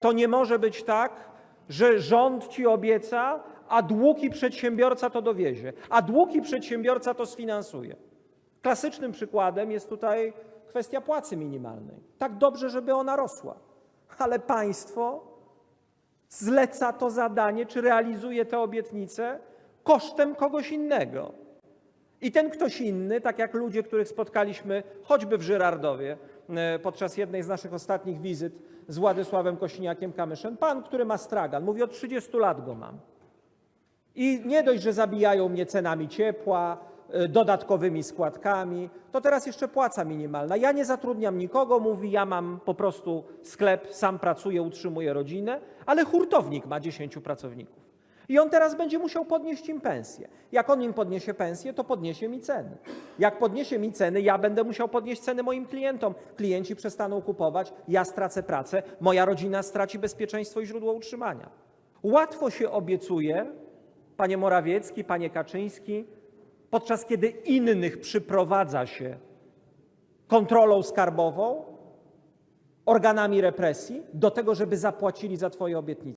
To nie może być tak, że rząd ci obieca, a długi przedsiębiorca to dowiezie, a długi przedsiębiorca to sfinansuje. Klasycznym przykładem jest tutaj kwestia płacy minimalnej. Tak dobrze, żeby ona rosła, ale państwo zleca to zadanie, czy realizuje te obietnice kosztem kogoś innego. I ten ktoś inny, tak jak ludzie, których spotkaliśmy choćby w Żyrardowie e, podczas jednej z naszych ostatnich wizyt z Władysławem Kośniakiem-Kamyszem, pan, który ma stragan, mówi od 30 lat go mam. I nie dość, że zabijają mnie cenami ciepła, y, dodatkowymi składkami, to teraz jeszcze płaca minimalna. Ja nie zatrudniam nikogo, mówi, ja mam po prostu sklep, sam pracuję, utrzymuję rodzinę, ale hurtownik ma 10 pracowników. I on teraz będzie musiał podnieść im pensję. Jak on im podniesie pensję, to podniesie mi ceny. Jak podniesie mi ceny, ja będę musiał podnieść ceny moim klientom. Klienci przestaną kupować, ja stracę pracę, moja rodzina straci bezpieczeństwo i źródło utrzymania. Łatwo się obiecuje, panie Morawiecki, panie Kaczyński, podczas kiedy innych przyprowadza się kontrolą skarbową, organami represji, do tego, żeby zapłacili za twoje obietnice.